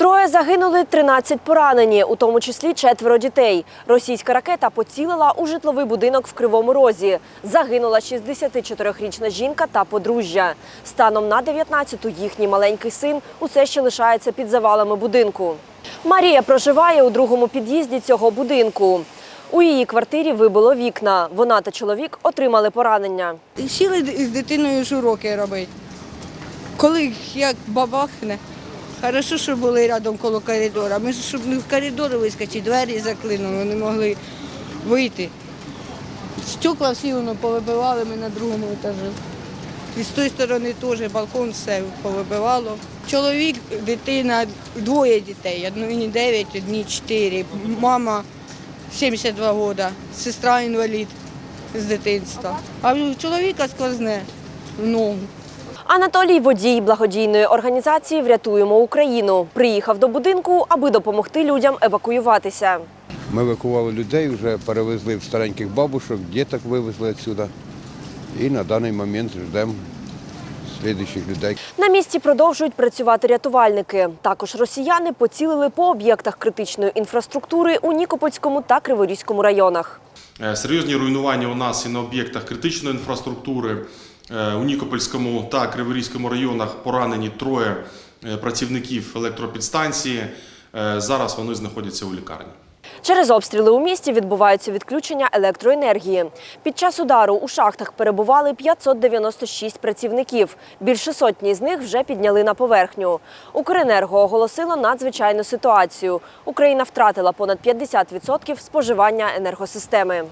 Троє загинули, 13 поранені, у тому числі четверо дітей. Російська ракета поцілила у житловий будинок в Кривому Розі. Загинула 64-річна жінка та подружжя. Станом на 19-ту їхній маленький син усе ще лишається під завалами будинку. Марія проживає у другому під'їзді цього будинку. У її квартирі вибило вікна. Вона та чоловік отримали поранення. Сіли з дитиною ж уроки робити. Коли як бабахне, хорошо, що були рядом коло коридора. Ми щоб не в коридор вискочити, двері заклинули, не могли вийти. Стекла всі воно повибивали ми на другому етажі. І з тої сторони теж балкон все повибивало. Чоловік, дитина, двоє дітей. Одній 9, одній 4. Мама 72 роки, сестра інвалід з дитинства. А в чоловіка сквозне в ногу. Анатолій водій благодійної організації Врятуємо Україну. Приїхав до будинку, аби допомогти людям евакуюватися. Ми евакували людей, вже перевезли в стареньких бабушок, діток вивезли відсюди. І на даний момент ждемо слідуючих людей. На місці продовжують працювати рятувальники. Також росіяни поцілили по об'єктах критичної інфраструктури у Нікопольському та Криворізькому районах. Е, Серйозні руйнування у нас і на об'єктах критичної інфраструктури. Е, У Нікопольському та Криворізькому районах поранені троє е, працівників електропідстанції. Е, Зараз вони знаходяться у лікарні. Через обстріли у місті відбуваються відключення електроенергії. Під час удару у шахтах перебували 596 працівників. Більше сотні з них вже підняли на поверхню. Укренерго оголосило надзвичайну ситуацію. Україна втратила понад 50% споживання енергосистеми.